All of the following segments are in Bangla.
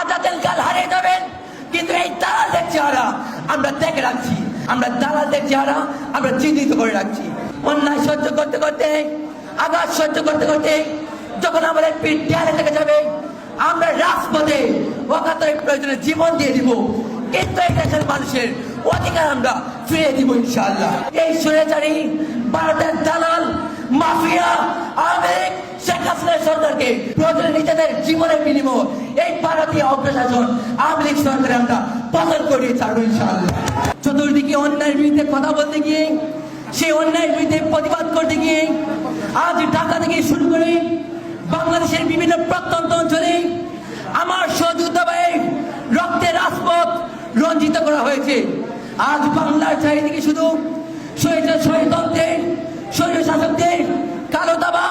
আজাদের কাল হারিয়ে যাবেন। কিন্তু এই দালালদের চেহারা আমরা দেখে রাখছি। আমরা দালালদের চেহারা আমরা চিহ্নিত করে রাখছি। অন্যায় সহ্য করতে করতে, আঘাত সহ্য করতে করতে যখন আমাদের পিঠ দেয়ালে থেকে যাবে, আমরা রাজপথে অকাতরে প্রয়োজনে জীবন দিয়ে দিব। কিন্তু এই দেশের মানুষের অধিকার আমরা ফিরে দিব ইনশাআল্লাহ। এই সুরেচারী ভারতের দালাল, মাফিয়া আবেগ শেখ হাসিনা সরকারকে প্রয়োজনে নিজেদের জীবনের বিনিময় এই ভারতীয় অপ্রশাসন আওয়ামী লীগ সরকারে আমরা করিয়ে ছাড়বো ইনশাআল্লাহ। চতুর্দিকে অন্যায়ের বিরুদ্ধে কথা বলতে গিয়ে, সেই অন্যায়ের বিরুদ্ধে প্রতিবাদ করতে গিয়ে, আজ ঢাকা থেকে শুরু করে বাংলাদেশের বিভিন্ন প্রত্যন্ত অঞ্চলে আমার সহযোগিতা ভাই রক্তের রাজপথ রঞ্জিত করা হয়েছে। আজ বাংলার চারিদিকে শুধু শহীদ শহীদ শাসকদের কালো দাবা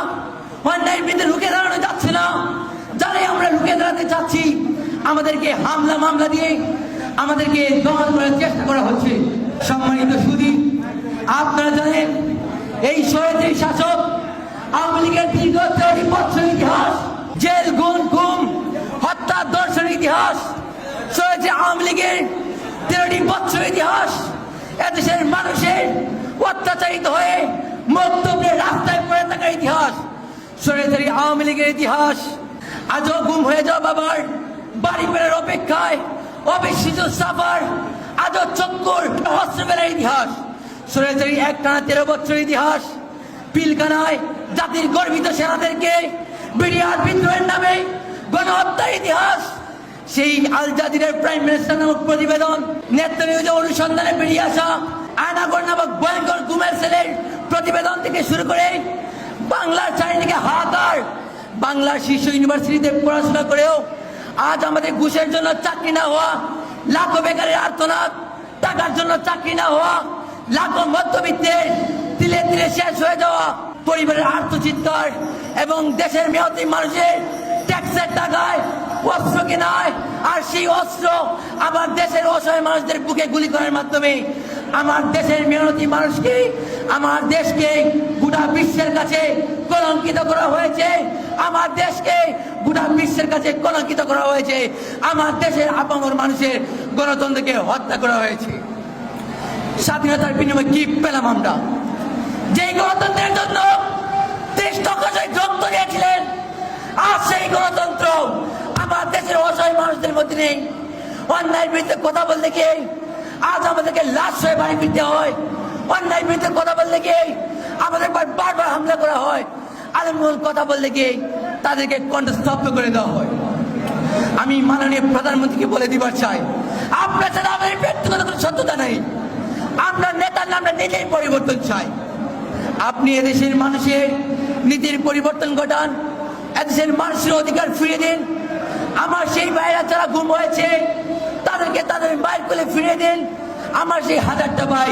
অন্যায়ের বিরুদ্ধে রুখে দাঁড়ানো যাচ্ছে না। যারাই আমরা রুখে দাঁড়াতে চাচ্ছি, আমাদেরকে হামলা মামলা দিয়ে আমাদেরকে দমন করার চেষ্টা করা হচ্ছে। সম্মানিত সুদী, আপনারা জানেন, এই শহীদের শাসক আওয়ামী লীগের দীর্ঘ চল্লিশ বছর ইতিহাস, জেল, গুম গুম, হত্যা দর্শন ইতিহাস চলেছে আওয়ামী লীগের তেরোটি বছর ইতিহাস, এদেশের মানুষের অত্যাচারিত হয়ে মন্তব্যের রাস্তায় পড়ে থাকার ইতিহাস। সরেছাড়ি আওয়ামী লীগের ইতিহাস। আজও গুম হয়ে যাওয়া বাবার বাড়ি ফেরার অপেক্ষায় অবিশ্বিত সাফার, আজও চক্কর ফেরার ইতিহাস। সরেছাড়ি এক টানা তেরো বছর ইতিহাস। পিলকানায় জাতির গর্বিত সেনাদেরকে বিডিআর বিদ্রোহের নামে গণহত্যার ইতিহাস। সেই আল জাজিরের প্রাইম মিনিস্টার নামক প্রতিবেদন নেত্রীয় যে অনুসন্ধানে বেরিয়ে আসা আয়নাগর নামক ভয়ঙ্কর গুমের সেলের প্রতিবেদন থেকে শুরু করে বাংলার চারিদিকে হাহাকার। বাংলার শীর্ষ ইউনিভার্সিটিতে পড়াশোনা করেও আজ আমাদের ঘুষের জন্য চাকরি না হওয়া, লাখো বেকারের আর্তনাদ, টাকার জন্য চাকরি না হওয়া, লাখো মধ্যবিত্তের তিলে তিলে শেষ হয়ে যাওয়া পরিবারের আর্থচিৎকার এবং দেশের মেহতি মানুষের ট্যাক্সের টাকায় অস্ত্র কেনায়, আর সেই অস্ত্র আমার দেশের অসহায় মানুষদের বুকে গুলি করার মাধ্যমে আমার দেশের মেহনতি মানুষকে আমার দেশকে গোটা বিশ্বের কাছে কলঙ্কিত করা হয়েছে। আমার দেশকে গোটা বিশ্বের কাছে কলঙ্কিত করা হয়েছে। আমার দেশের আপামর মানুষের গণতন্ত্রকে হত্যা করা হয়েছে। স্বাধীনতার বিনিময়ে কি পেলাম আমরা? যেই গণতন্ত্রের জন্য দেশ রক্ত দিয়েছিলেন আজ সেই গণতন্ত্র আমার দেশের অসহায় মানুষদের মধ্যে নেই। অন্যায়ের বিরুদ্ধে কথা বলতে গিয়ে আজ আমাদেরকে লাশ হয়ে বাড়ি ফিরতে হয়। বিরুদ্ধে কথা বললে গিয়ে আমাদের বারবার হামলা করা হয়। আলমুল কথা বললে গিয়ে তাদেরকে কণ্ঠস্তব্ধ করে দেওয়া হয়। আমি মাননীয় প্রধানমন্ত্রীকে বলে দিবার চাই আপনার সাথে আমাদের ব্যক্তিগত কোনো সত্যতা নেই। আমরা নেতার নামটা নিজেই পরিবর্তন চাই। আপনি এদেশের মানুষের নীতির পরিবর্তন ঘটান, এদেশের মানুষের অধিকার ফিরিয়ে দিন। আমার সেই ভাইরা যারা গুম হয়েছে, তাদেরকে তাদের বাইর করে ফিরিয়ে দিন। আমার সেই হাজারটা ভাই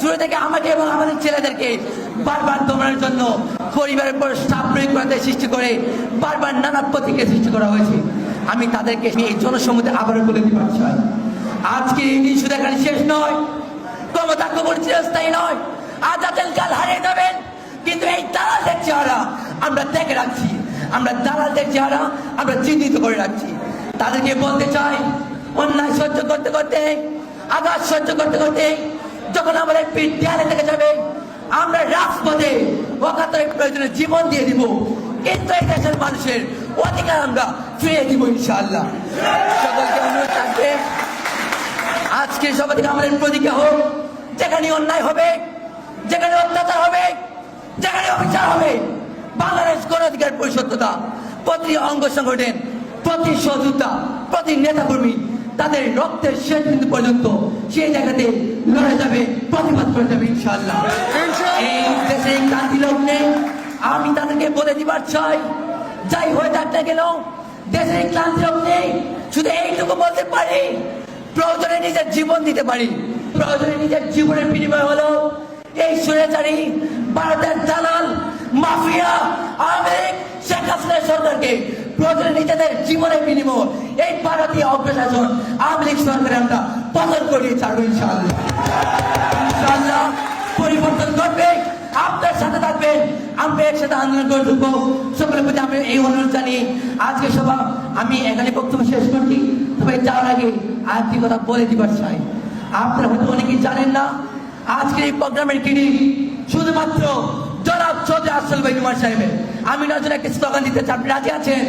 শুরু থেকে আমাকে এবং আমাদের ছেলেদেরকে বারবার দমানোর জন্য পরিবারের পর স্টাফ প্রয়োগ সৃষ্টি করে, বারবার নানা প্রতিক্রিয়া সৃষ্টি করা হয়েছে। আমি তাদেরকে এই জনসম্মতি আবারও বলে দিতে চাই আজকে এই শুধু এখানে শেষ নয়, ক্ষমতা কবর চিরস্থায়ী নয়, আজ কাল হারিয়ে যাবেন, কিন্তু এই দালালদের চেহারা আমরা দেখে রাখছি, আমরা দালালদের চেহারা আমরা চিহ্নিত করে রাখছি। তাদেরকে বলতে চাই, অন্যায় সহ্য করতে করতে, আঘাত সহ্য করতে করতে যখন আমাদের দেয়ালে থেকে যাবে, আমরা রাজপথে অকাতরে প্রয়োজনে জীবন দিয়ে দিব। কিন্তু এই দেশের মানুষের অধিকার আমরা ফিরিয়ে দিব ইনশাআল্লাহ। সকলকে অনুরোধ থাকবে, আজকে সবাই থেকে আমাদের প্রতিজ্ঞা হোক, যেখানে অন্যায় হবে, যেখানে অত্যাচার হবে, যেখানে অবিচার হবে, বাংলাদেশ গণ অধিকার পরিষদতা প্রতি অঙ্গ সংগঠন প্রতি সহযোগিতা, প্রতি নেতাকর্মী তাদের রক্তের শেষ বিন্দু পর্যন্ত সেই জায়গাতে লড়ে যাবে প্রতিবাদ করে যাবে ইনশাআল্লাহ। এই দেশে ক্রান্তি লগ্নে আমি তাদেরকে বলে দিবার চাই যাই হয়ে যাক না কেন দেশের ক্লান্তি লগ্নে শুধু এইটুকু বলতে পারি প্রয়োজনে নিজের জীবন দিতে পারি। প্রয়োজনে নিজের জীবনের বিনিময় হলো এই সুরেচারি ভারতের দালাল মাফিয়া আমেরিক শেখ হাসিনা সরকারকে। প্রয়োজনে নিজেদের জীবনের বিনিময়। এই ভারতীয় অগ্রশাসন, আওয়ামী লীগ সরকারে আমরা পতন করিয়ে ছাড়বো ইনশাআল্লাহ। পরিবর্তন করবে আপনার সাথে থাকবেন। আমরা একসাথে আন্দোলন করে ঢুকবো সকলের প্রতি আমি এই অনুরোধ জানিয়ে আজকে সভা, আমি এখানে বক্তব্য শেষ করছি। তবে যাওয়ার আগে আরেকটি কথা বলে দিবার চাই। আপনারা হয়তো অনেকেই জানেন না, আজকের এই প্রোগ্রামের কিনি শুধুমাত্র জনাব চৌধুরী আসল ভাই নুমার সাহেবের। আমি নজরে একটা স্লোগান দিতে আপনি রাজি আছেন?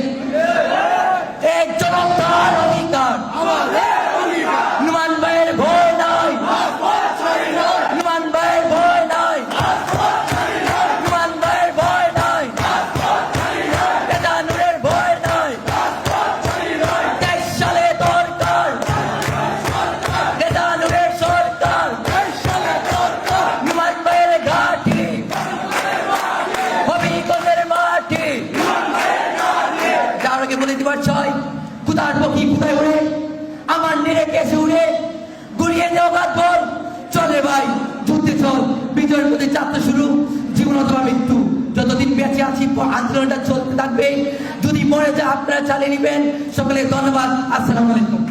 কোথার পক্ষী কোথায় উড়ে আমার নেড়ে কেসে উড়ে গুড়িয়ে দেওয়া বল। চলে ভাই, যুদ্ধে চল, বিজয়ের প্রতি চাপতে শুরু, জীবন অথবা মৃত্যু। যতদিন বেঁচে আছি আন্দোলনটা চলতে থাকবে। যদি মরে যা আপনারা চালিয়ে নেবেন। সকলে ধন্যবাদ। আসসালামু আলাইকুম।